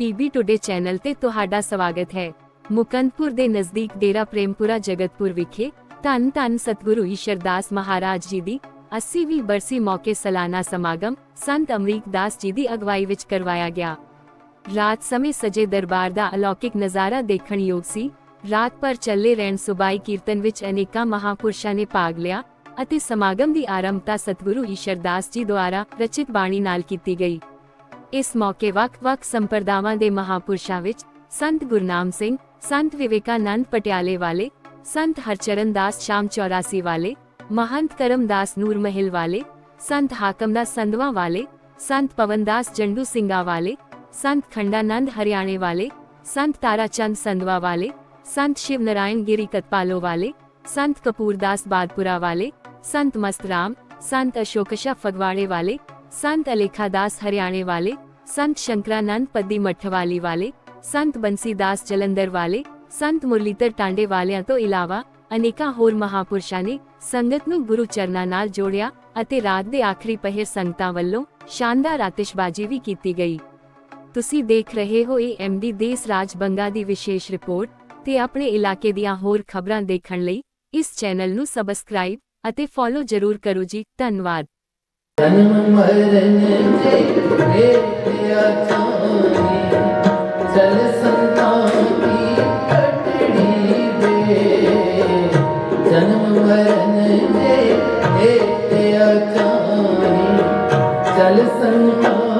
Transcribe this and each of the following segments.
PB today channel ਤੇ ਤੁਹਾਡਾ ਸਵਾਗਤ ਹੈ। ਮੁਕੰਦਪੁਰ ਦੇ ਨਜ਼ਦੀਕ ਡੇਰਾ ਪ੍ਰੇਮਪੁਰਾ ਜਗਤਪੁਰ ਵਿਖੇ ਧੰਨ ਧੰਨ ਸਤਿਗੁਰੂ ਈਸ਼ਰਦਾਸ ਮਹਾਰਾਜ ਜੀ ਦੀ 80ਵੀਂ ਬਰਸੀ ਮੌਕੇ ਸਾਲਾਨਾ ਸਮਾਗਮ ਸੰਤ ਅਮਰੀਕ ਦਾਸ ਜੀ ਦੀ ਅਗਵਾਈ ਵਿੱਚ ਕਰਵਾਇਆ ਗਿਆ। ਰਾਤ ਸਮੇਂ ਸਜੇ ਦਰਬਾਰ ਦਾ ਅਲੌਕਿਕ ਨਜ਼ਾਰਾ ਦੇਖਣ ਯੋਗ ਸੀ। ਰਾਤ ਭਰ ਚੱਲੇ ਰਹਿਣ ਸੁਬਾਈ ਕੀਰਤਨ ਵਿੱਚ ਅਨੇਕਾਂ ਮਹਾਪੁਰਸ਼ਾਂ ਨੇ ਭਾਗ ਲਿਆ ਅਤੇ ਸਮਾਗਮ ਦੀ ਆਰੰਭਤਾ ਸਤਿਗੁਰੂ ਈਸ਼ਰਦਾਸ ਜੀ ਦੁਆਰਾ ਰਚਿਤ ਬਾਣੀ ਨਾਲ ਕੀਤੀ ਗਈ। ਇਸ ਮੌਕੇ ਵੱਖ-ਵੱਖ ਸੰਪਰਦਾਵਾਂ ਦੇ ਮਹਾਪੁਰਸ਼ਾਂ ਵਿੱਚ ਸੰਤ ਗੁਰਨਾਮ ਸਿੰਘ, ਸੰਤ ਵਿਵੇਕਾਨੰਦ ਪਟਿਆਲੇ ਵਾਲੇ, ਸੰਤ ਹਰਚਰਨ ਦਾਸ ਸ਼ਾਮ 84 ਵਾਲੇ, ਮਹੰਤ ਕਰਮਦਾਸ ਨੂਰ ਮਹਿਲ ਵਾਲੇ, ਸੰਤ ਹਾਕਮਦਾਸ ਸੰਧਵਾ ਵਾਲੇ, ਸੰਤ ਪਵਨਦਾਸ ਜੰਡੂ ਸਿੰਘਾ ਵਾਲੇ, ਸੰਤ ਖੰਡਾਨੰਦ ਹਰਿਆਣੇ ਵਾਲੇ, ਸੰਤ ਤਾਰਾਚੰਦ ਸੰਧਵਾ ਵਾਲੇ, ਸੰਤ ਸ਼ਿਵ ਨਾਰਾਇਣ ਗਿਰੀ ਕਤਪਾਲੋ ਵਾਲੇ, ਸੰਤ ਕਪੂਰਦਾਸ ਬਾਦਪੁਰਾ ਵਾਲੇ, ਸੰਤ ਮਸਤਰਾਮ, ਸੰਤ ਅਸ਼ੋਕਸ਼ਾ ਫਗਵਾੜੇ ਵਾਲੇ ਸੰਤ ਅਲੇਖਾਦਾਸ ਹਰਿਆਣੇ ਵਾਲੇ, ਸੰਤ ਸ਼ੰਕਰਾਨੰਦ ਪੱਦੀ ਮੱਠਵਾਲੀ ਵਾਲੇ, ਸੰਤ ਬੰਸੀ ਦਾਸ ਜਲੰਧਰ ਵਾਲੇ, ਸੰਤ ਮੁਰਲੀਧਰ ਟਾਂਡੇ ਵਾਲਿਆਂ ਤੋਂ ਇਲਾਵਾ ਅਨੇਕਾਂ ਹੋਰ ਮਹਾਪੁਰਸ਼ਾਂ ਨੇ ਸੰਗਤ ਨੂੰ ਗੁਰੂ ਚਰਨਾਂ ਨਾਲ ਜੋੜਿਆ ਅਤੇ ਰਾਤ ਦੇ ਆਖਰੀ ਪਹਿਰ ਸੰਗਤਾਂ ਵੱਲੋਂ ਸ਼ਾਨਦਾਰ ਆਤਿਸ਼ਬਾਜ਼ੀ ਵੀ ਕੀਤੀ ਗਈ। ਤੁਸੀਂ ਦੇਖ ਰਹੇ ਹੋ ਇਹ ਐਮਡੀ ਦੇਸ ਰਾਜ ਬੰਗਾ ਦੀ ਵਿਸ਼ੇਸ਼ ਰਿਪੋਰਟ ਤੇ ਆਪਣੇ ਇਲਾਕੇ ਦੀਆਂ ਹੋਰ ਖਬਰਾਂ ਦੇਖਣ ਲਈ ਇਸ ਚੈਨਲ ਨੂੰ ਸਬਸਕ੍ਰਾਈਬ ਅਤੇ ਫੋਲੋ ਜ਼ਰੂਰ ਕਰੋ ਜੀ, ਧੰਨਵਾਦ। ਜਨਮ ਮਰਨ ਦੇ ਮੇਰਿਆ ਚਾਹੀ ਚਲ ਸੰਤਾਂ ਕੀ ਕਟੜੀ ਦੇ ਜਨਮ ਮਰਨ ਦੇ ਮੇਰਿਆ ਚਾਹੀ ਚਲ ਸੰਤਾਂ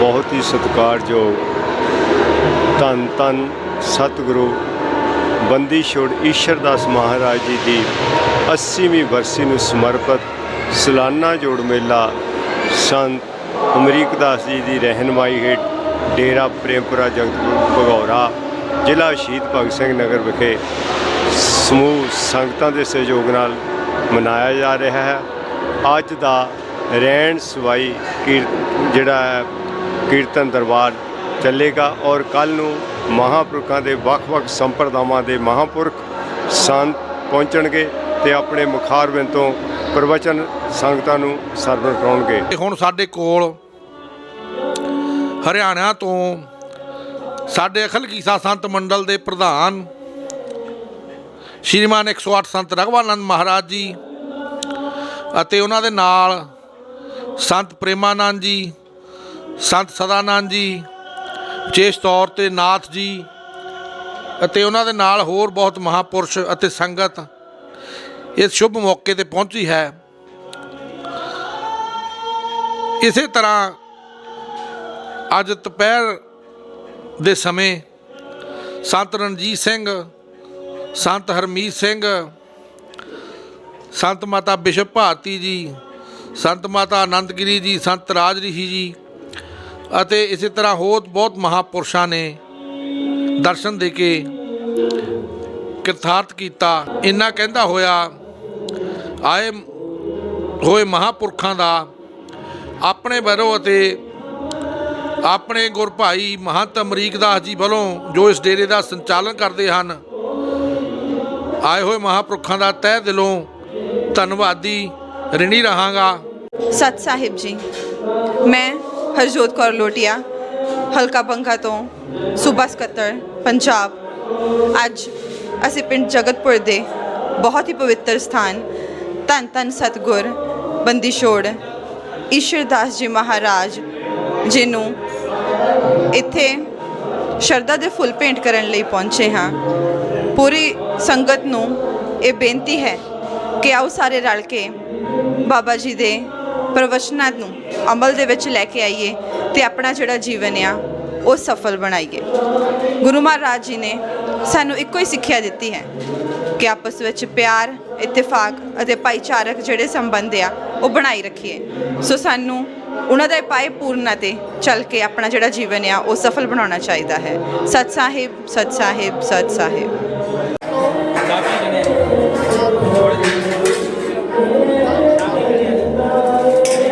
ਬਹੁਤ ਹੀ ਸਤਿਕਾਰਯੋਗ ਧੰਨ ਧੰਨ ਸਤਿਗੁਰੂ ਬੰਦੀ ਛੋੜ ਈਸ਼ਰਦਾਸ ਮਹਾਰਾਜ ਜੀ ਦੀ 80ਵੀਂ ਵਰਸੀ ਨੂੰ ਸਮਰਪਿਤ ਸਲਾਨਾ ਜੋੜ ਮੇਲਾ ਸੰਤ ਅਮਰੀਕਦਾਸ ਜੀ ਦੀ ਰਹਿਨਮਾਈ ਹੇਠ ਡੇਰਾ ਪ੍ਰੇਮਪੁਰਾ ਜਗਤਪੁਰ ਭਗੌਰਾ ਜ਼ਿਲ੍ਹਾ ਸ਼ਹੀਦ ਭਗਤ ਸਿੰਘ ਨਗਰ ਵਿਖੇ ਸਮੂਹ ਸੰਗਤਾਂ ਦੇ ਸਹਿਯੋਗ ਨਾਲ ਮਨਾਇਆ ਜਾ ਰਿਹਾ ਹੈ। ਅੱਜ ਦਾ ਰਹਿਣ ਸਵਾਈ ਕੀਰ ਜਿਹੜਾ ਹੈ, ਕੀਰਤਨ ਦਰਬਾਰ ਚੱਲੇਗਾ ਔਰ ਕੱਲ ਨੂੰ ਮਹਾਂਪੁਰਖਾਂ ਦੇ ਵੱਖ-ਵੱਖ ਸੰਪਰਦਾਵਾਂ ਦੇ ਮਹਾਂਪੁਰਖ ਸੰਤ ਪਹੁੰਚਣਗੇ ਤੇ ਆਪਣੇ ਮੁਖਾਰਬਿੰਦ ਤੋਂ ਪ੍ਰਵਚਨ ਸੰਗਤਾਂ ਨੂੰ ਸਰਵਣ ਕਰਾਉਣਗੇ। ਹੁਣ ਸਾਡੇ ਕੋਲ ਹਰਿਆਣਾ ਤੋਂ ਸਾਡੇ ਅਖਲ ਕੀਸਾ ਸੰਤ ਮੰਡਲ ਦੇ ਪ੍ਰਧਾਨ ਸ਼੍ਰੀਮਾਨ 108 ਸੰਤ ਰਘਵਾਨੰਦ ਮਹਾਰਾਜ ਜੀ ਅਤੇ ਉਹਨਾਂ ਦੇ ਨਾਲ ਸੰਤ ਪ੍ਰੇਮਾਨੰਦ ਜੀ, ਸੰਤ ਸਦਾਨੰਦ ਜੀ, ਵਿਸ਼ੇਸ਼ ਤੌਰ ਤੇ ਨਾਥ ਜੀ ਅਤੇ ਉਹਨਾਂ ਦੇ ਨਾਲ ਹੋਰ ਬਹੁਤ ਮਹਾਪੁਰਸ਼ ਅਤੇ ਸੰਗਤ ਇਸ ਸ਼ੁਭ ਮੌਕੇ ਤੇ ਪਹੁੰਚੀ ਹੈ। ਇਸੇ ਤਰ੍ਹਾਂ ਅੱਜ ਦੁਪਹਿਰ ਦੇ ਸਮੇਂ ਸੰਤ ਰਣਜੀਤ ਸਿੰਘ, ਸੰਤ ਹਰਮੀਤ ਸਿੰਘ, ਸੰਤ ਮਾਤਾ ਬਿਸ਼ਪ ਭਾਰਤੀ ਜੀ ਸੰਤ ਮਾਤਾ ਆਨੰਦਗਿਰੀ ਜੀ, ਸੰਤ ਰਾਜ ਰਿਸ਼ੀ ਜੀ ਅਤੇ ਇਸੇ ਤਰ੍ਹਾਂ ਹੋਰ ਬਹੁਤ ਮਹਾਪੁਰਸ਼ਾਂ ਨੇ ਦਰਸ਼ਨ ਦੇ ਕੇ ਕਿਰਥਾਰਥ ਕੀਤਾ। ਇੰਨਾ ਕਹਿੰਦਾ ਹੋਇਆ, ਆਏ ਹੋਏ ਮਹਾਪੁਰਖਾਂ ਦਾ ਆਪਣੇ ਵੱਲੋਂ ਅਤੇ ਆਪਣੇ ਗੁਰ ਭਾਈ ਮਹੰਤ ਅਮਰੀਕ ਦਾਸ ਜੀ ਵੱਲੋਂ ਜੋ ਇਸ ਡੇਰੇ ਦਾ ਸੰਚਾਲਨ ਕਰਦੇ ਹਨ, ਆਏ ਹੋਏ ਮਹਾਪੁਰਖਾਂ ਦਾ ਤਹਿ ਦਿਲੋਂ ਧੰਨਵਾਦੀ ਰਿਣੀ ਰਹਾਂਗਾ। ਸਤ ਸਾਹਿਬ ਜੀ, ਮੈਂ ਹਰਜੋਤ ਕੌਰ ਲੋਟੀਆ, ਹਲਕਾ ਬੰਗਾ ਤੋਂ ਸੂਬਾ ਸਕੱਤਰ ਪੰਜਾਬ। ਅੱਜ ਅਸੀਂ ਪਿੰਡ ਜਗਤਪੁਰ ਦੇ ਬਹੁਤ ਹੀ ਪਵਿੱਤਰ ਸਥਾਨ, ਧੰਨ ਧੰਨ ਸਤਗੁਰ, ਬੰਦੀ ਛੋੜ ਈਸ਼ਰਦਾਸ ਜੀ ਮਹਾਰਾਜ ਜੀ ਨੂੰ ਇੱਥੇ ਸ਼ਰਧਾ ਦੇ ਫੁੱਲ ਭੇਂਟ ਕਰਨ ਲਈ ਪਹੁੰਚੇ ਹਾਂ। ਪੂਰੀ ਸੰਗਤ ਨੂੰ ਇਹ ਬੇਨਤੀ ਹੈ ਕਿ ਆਓ ਸਾਰੇ ਰਲ ਕੇ ਬਾਬਾ ਜੀ ਦੇ ਪ੍ਰਵਚਨਾਂ ਨੂੰ ਅਮਲ ਦੇ ਵਿੱਚ ਲੈ ਕੇ ਆਈਏ ਤੇ ਆਪਣਾ ਜਿਹੜਾ ਜੀਵਨ ਆ, ਉਹ ਸਫਲ ਬਣਾਈਏ। ਗੁਰੂ ਮਹਾਰਾਜ ਜੀ ਨੇ ਸਾਨੂੰ ਇੱਕੋ ਹੀ ਸਿੱਖਿਆ ਦਿੱਤੀ ਹੈ ਕਿ ਆਪਸ ਵਿੱਚ ਪਿਆਰ, ਇਤਫਾਕ ਅਤੇ ਭਾਈਚਾਰਕ ਜਿਹੜੇ ਸੰਬੰਧ ਆ, ਉਹ ਬਣਾਈ ਰੱਖੀਏ। ਸੋ ਸਾਨੂੰ ਉਹਨਾਂ ਦੇ ਪਾਏ ਪੂਰਨਾ ਤੇ ਚੱਲ ਕੇ ਆਪਣਾ ਜਿਹੜਾ ਜੀਵਨ ਆ, ਉਹ ਸਫਲ ਬਣਾਉਣਾ ਚਾਹੀਦਾ ਹੈ। ਸਤ ਸਾਹਿਬ ਸਤ ਸਾਹਿਬ ਸਤ ਸਾਹਿਬ।